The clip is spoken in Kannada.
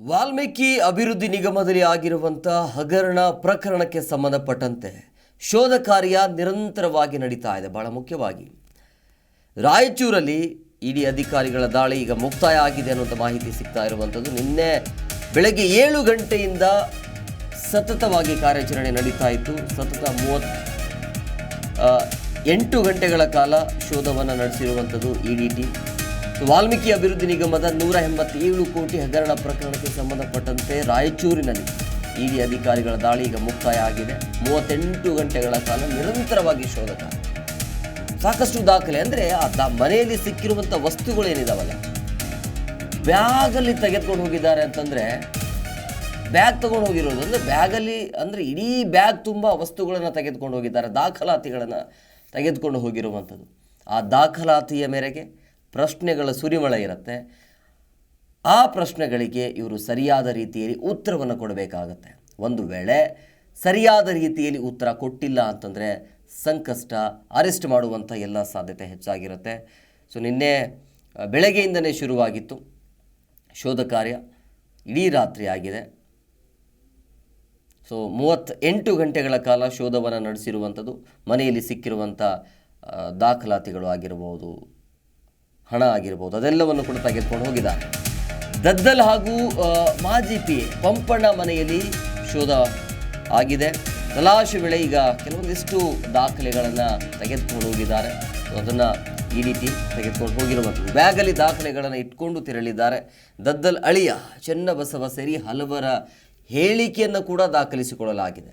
ವಾಲ್ಮೀಕಿ ಅಭಿವೃದ್ಧಿ ನಿಗಮದಲ್ಲಿ ಆಗಿರುವಂಥ ಹಗರಣ ಪ್ರಕರಣಕ್ಕೆ ಸಂಬಂಧಪಟ್ಟಂತೆ ಶೋಧ ಕಾರ್ಯ ನಿರಂತರವಾಗಿ ನಡೀತಾ ಇದೆ. ಬಹಳ ಮುಖ್ಯವಾಗಿ ರಾಯಚೂರಲ್ಲಿ ಇಡಿ ಅಧಿಕಾರಿಗಳ ದಾಳಿ ಈಗ ಮುಕ್ತಾಯ ಆಗಿದೆ ಅನ್ನುವಂಥ ಮಾಹಿತಿ ಸಿಗ್ತಾ ಇರುವಂಥದ್ದು. ನಿನ್ನೆ ಬೆಳಗ್ಗೆ ಏಳು ಗಂಟೆಯಿಂದ ಸತತವಾಗಿ ಕಾರ್ಯಾಚರಣೆ ನಡೀತಾ ಇತ್ತು. ಸತತ ಮೂವತ್ತು ಆ, ಎಂಟು ಗಂಟೆಗಳ ಕಾಲ ಶೋಧವನ್ನು ನಡೆಸಿರುವಂಥದ್ದು ಇಡಿ ಟಿ ವಾಲ್ಮೀಕಿ ಅಭಿವೃದ್ಧಿ ನಿಗಮದ ನೂರ ಎಂಬತ್ತೇಳು ಕೋಟಿ ಹಗರಣ ಪ್ರಕರಣಕ್ಕೆ ಸಂಬಂಧಪಟ್ಟಂತೆ ರಾಯಚೂರಿನಲ್ಲಿ ಇಡಿ ಅಧಿಕಾರಿಗಳ ದಾಳಿ ಈಗ ಮುಕ್ತಾಯ ಆಗಿದೆ. ಮೂವತ್ತೆಂಟು ಗಂಟೆಗಳ ಕಾಲ ನಿರಂತರವಾಗಿ ಶೋಧ ಸಾಕಷ್ಟು ದಾಖಲೆ ಅಂದರೆ ಆ ಮನೆಯಲ್ಲಿ ಸಿಕ್ಕಿರುವಂಥ ವಸ್ತುಗಳೇನಿದಾವಲ್ಲ? ಬ್ಯಾಗಲ್ಲಿ ತೆಗೆದುಕೊಂಡು ಹೋಗಿದ್ದಾರೆ ಅಂತಂದರೆ ಬ್ಯಾಗ್ ತಗೊಂಡು ಹೋಗಿರೋದು ಅಂದರೆ ಬ್ಯಾಗಲ್ಲಿ ಅಂದರೆ ಇಡೀ ಬ್ಯಾಗ್ ತುಂಬ ವಸ್ತುಗಳನ್ನು ತೆಗೆದುಕೊಂಡು ಹೋಗಿದ್ದಾರೆ. ದಾಖಲಾತಿಗಳನ್ನು ತೆಗೆದುಕೊಂಡು ಹೋಗಿರುವಂಥದ್ದು ಆ ದಾಖಲಾತಿಯ ಮೇರೆಗೆ ಪ್ರಶ್ನೆಗಳ ಸುರಿಮಳೆ ಇರುತ್ತೆ. ಆ ಪ್ರಶ್ನೆಗಳಿಗೆ ಇವರು ಸರಿಯಾದ ರೀತಿಯಲ್ಲಿ ಉತ್ತರವನ್ನು ಕೊಡಬೇಕಾಗತ್ತೆ. ಒಂದು ವೇಳೆ ಸರಿಯಾದ ರೀತಿಯಲ್ಲಿ ಉತ್ತರ ಕೊಟ್ಟಿಲ್ಲ ಅಂತಂದರೆ ಸಂಕಷ್ಟ, ಅರೆಸ್ಟ್ ಮಾಡುವಂಥ ಎಲ್ಲ ಸಾಧ್ಯತೆ ಹೆಚ್ಚಾಗಿರುತ್ತೆ. ಸೊ, ನಿನ್ನೆ ಬೆಳಗ್ಗೆಯಿಂದನೇ ಶುರುವಾಗಿತ್ತು. ಶೋಧ ಕಾರ್ಯ ಇಡೀ ರಾತ್ರಿ ಆಗಿದೆ. ಸೊ, ಮೂವತ್ತೆಂಟು ಗಂಟೆಗಳ ಕಾಲ ಶೋಧವನ್ನು ನಡೆಸಿರುವಂಥದ್ದು ಮನೆಯಲ್ಲಿ ಸಿಕ್ಕಿರುವಂಥ ದಾಖಲಾತಿಗಳು ಆಗಿರ್ಬೋದು ಹಣ ಆಗಿರ್ಬೋದು, ಅದೆಲ್ಲವನ್ನು ಕೂಡ ತೆಗೆದುಕೊಂಡು ಹೋಗಿದ್ದಾರೆ ದದ್ದಲ್ ಹಾಗೂ ಮಾಜಿ ಪಿ, ಪಂಪಣ್ಣ ಮನೆಯಲ್ಲಿ ಶೋಧ ಆಗಿದೆ. ತಲಾಶೆ ವೇಳೆ ಈಗ ಕೆಲವೊಂದಿಷ್ಟು ದಾಖಲೆಗಳನ್ನು ತೆಗೆದುಕೊಂಡು ಹೋಗಿದ್ದಾರೆ. ಅದನ್ನು ಈ ರೀತಿ ತೆಗೆದುಕೊಂಡು ಹೋಗಿರುವಂಥದ್ದು. ಬ್ಯಾಗಲ್ಲಿ ದಾಖಲೆಗಳನ್ನು ಇಟ್ಕೊಂಡು ತೆರಳಿದ್ದಾರೆ. ದದ್ದಲ್ ಅಳಿಯ, ಚೆನ್ನಬಸವ ಸೇರಿ ಹಲವರ ಹೇಳಿಕೆಯನ್ನು ಕೂಡ ದಾಖಲಿಸಿಕೊಳ್ಳಲಾಗಿದೆ.